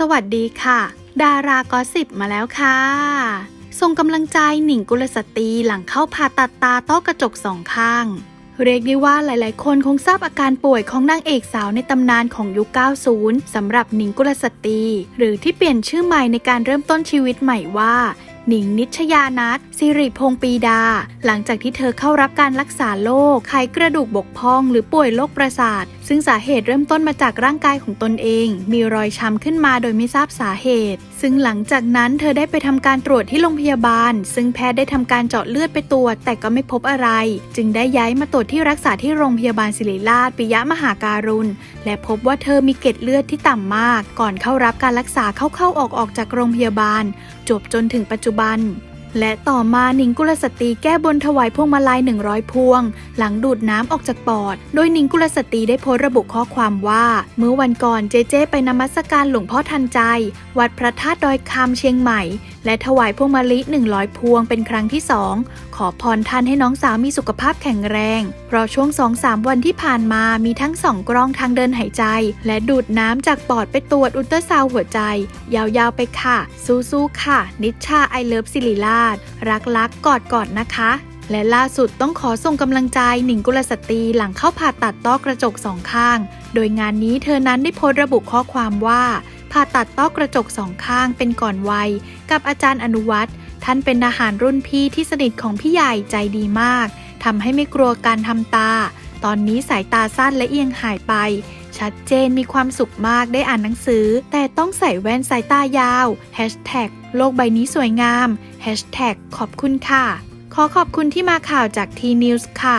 สวัสดีค่ะ ดารากอสิบมาแล้วค่ะส่งกำลังใจหนิงกุลสตรีหลังเข้าผ่าตัดตาต้อกระจกสองข้าง เรียกได้ว่าหลายๆ คนคงทราบอาการป่วยของนางเอกสาวในตำนานของยุค 90 สำหรับหนิงกุลสตรี หรือที่เปลี่ยนชื่อใหม่ในการเริ่มต้นชีวิตใหม่ว่า หนิงนิชยานัทสิริพงปีดา หลังจากที่เธอเข้ารับการรักษาโรคไขกระดูกบกพร่อง หรือป่วยโรคประสาท ซึ่งสาเหตุเริ่มต้นมาจากร่างกายของตนเอง มีรอยช้ำขึ้นมาโดยไม่ทราบสาเหตุ ซึ่งหลังจากนั้นเธอได้ไปทำการตรวจที่โรงพยาบาล ซึ่งแพทย์ได้ทำการเจาะเลือดไปตรวจ แต่ก็ไม่พบอะไร จึงได้ย้ายมาตรวจที่รักษาที่โรงพยาบาลศิริราชปิยะมหาการุณ และพบว่าเธอมีเกล็ดเลือดที่ต่ำมาก ก่อนเข้ารับการรักษาเข้าๆออกๆจากโรงพยาบาล จบจนถึงปัจจุบันและต่อมาหนิงกุลสตรีแก้บนถวายพวงมาลัย 100 พวง หลังดูดน้ำออกจากปอด โดยหนิงกุลสตรีได้โพสระบุข้อความว่า เมื่อวันก่อนเจเจไปนมัสการหลวงพ่อทันใจ วัดพระธาตุดอยคำเชียงใหม่ และถวายพวงมาลิ100 พวงเป็นครั้งที่สองขอพรท่านให้น้องสาวมีสุขภาพแข็งแรง เพราะช่วง2-3วันที่ผ่านมามีทั้งสองกล้องทางเดินหายใจ และดูดน้ำจากปอดไปตรวจอุลตราซาวหัวใจ ยาวๆไปค่ะ สู้ๆค่ะ นิชชาไอเลิฟสิริราช รักรักกอดกอดนะคะและล่าสุดต้องขอส่งกำลังใจหนิงกุลสตรีหลังเข้าผ่าตัดต้อกระจกสองข้าง โดยงานนี้เธอนั้นได้โพสต์ระบุข้อความว่า ผ่าตัดต้อกระจกสองข้างเป็นก่อนวัย กับอาจารย์อนุวัฒน์ท่านเป็นทหารรุ่นพี่ที่สนิทของพี่ใหญ่ใจดีมากทำให้ไม่กลัวการทำตา ตอนนี้สายตาสั้นและเอียงหายไป ชัดเจนมีความสุขมากได้อ่านหนังสือ แต่ต้องใส่แว่นสายตายาว Hashtag โลกใบนี้สวยงาม Hashtag ขอบคุณค่ะ ขอขอบคุณที่มาข่าวจาก T-News ค่ะ